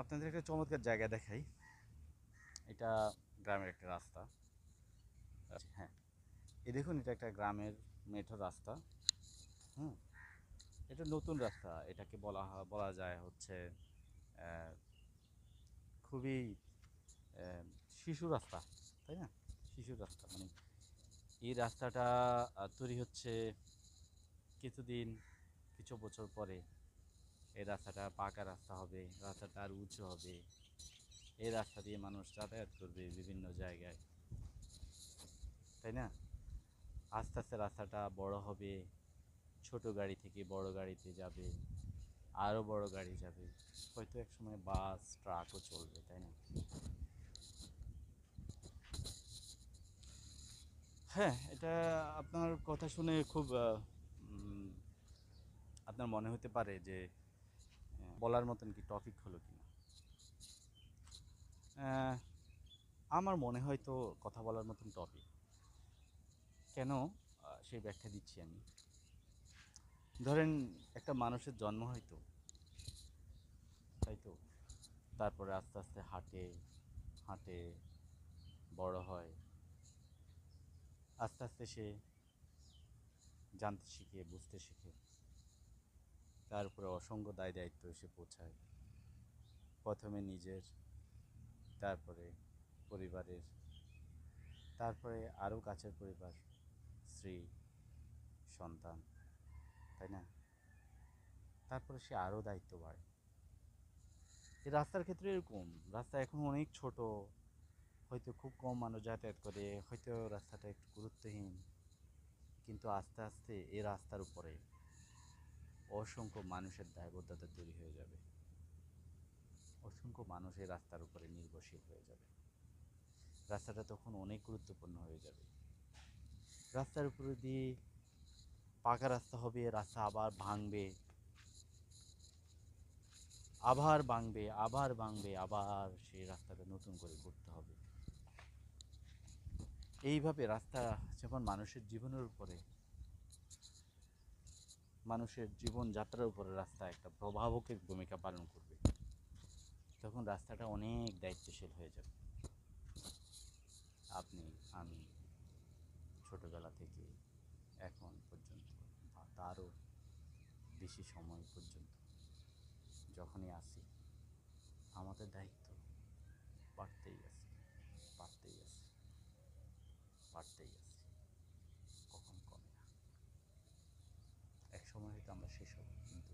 আপনাদের একটা চমৎকার জায়গা দেখাই। এটা গ্রামের একটা রাস্তা। হ্যাঁ এই দেখুন এটা একটা গ্রামের মেঠো রাস্তা। হুম, এটা নতুন রাস্তা। এটাকে বলা বলা যায় হচ্ছে খুবই শিশু রাস্তা, তাই না? শিশু রাস্তা মানে এই রাস্তাটা তৈরি হচ্ছে কিছুদিন, কিছু বছর পরে। এই রাস্তাটা পাকা রাস্তা হবে, রাস্তাটা আর উঁচু হবে। এই রাস্তা দিয়ে মানুষ যাতায়াত করবে বিভিন্ন জায়গায়। তাই না? আস্তে আস্তে রাস্তাটা বড় হবে, ছোট গাড়ি থেকে বড় গাড়িতে যাবে আরও বড় গাড়ি যাবে। হয়তো এক সময় বাস, ট্রাকও চলবে, তাই না? হ্যাঁ এটা আপনার কথা শুনে খুব আপনার মনে হতে পারে যে বলার মতন কি টপিক হলো আহ, আমার মনে হয় তো কথা বলার মতন টপিক কেন? সেই ব্যাখ্যা দিচ্ছি আমি। ধরেন একটা মানুষের জন্ম হয়তো তাই তো? তারপরে আস্তে আস্তে হাঁটে হাঁটে বড় হয়। আস্তে আস্তে সে জানতে শিখে বুঝতে শিখে। তার উপরে অসংখ্য দায় দায়িত্ব এসে পৌঁছায়। প্রথমে নিজের, তারপরে পরিবারের, তারপরে আরও কাছের পরিবার, স্ত্রী, সন্তান, তাই না? তারপরে সে আরও দায়িত্ব বাড়ে। রাস্তার ক্ষেত্রে এরকম, রাস্তা এখন অনেক ছোট, হয়তো খুব কম মানুষ যাতায়াত করে, হয়তো রাস্তাটা একটু গুরুত্বহীন, কিন্তু আস্তে আস্তে এই রাস্তার উপরে অসংখ্য মানুষের দায়বদ্ধতা তৈরি হয়ে যাবে। অসংখ্য মানুষ এই রাস্তার উপরে নির্ভরশীল হয়ে যাবে। রাস্তাটা তখন অনেক গুরুত্বপূর্ণ হয়ে যাবে। রাস্তার উপরে দিয়ে পাকা রাস্তা হবে, রাস্তা আবার ভাঙবে। আবার ভাঙবে আবার ভাঙবে, আবার সেই রাস্তাটা নতুন করে করতে হবে। এইভাবে রাস্তা যখন মানুষের জীবনের উপরে মানুষের জীবনযাত্রার উপরে রাস্তা একটা প্রভাবকের ভূমিকা পালন করবে। তখন রাস্তাটা অনেক দায়িত্বশীল হয়ে যাবে। আপনি, আমি ছোটবেলা থেকে এখন পর্যন্ত বা তারও বেশি সময় পর্যন্ত যখনই আসি, আমাদের দায়িত্ব বাড়তেই আছে বাড়তেই আছে বাড়তেই আছে। সময়টা আমরা শেষ হব কিন্তু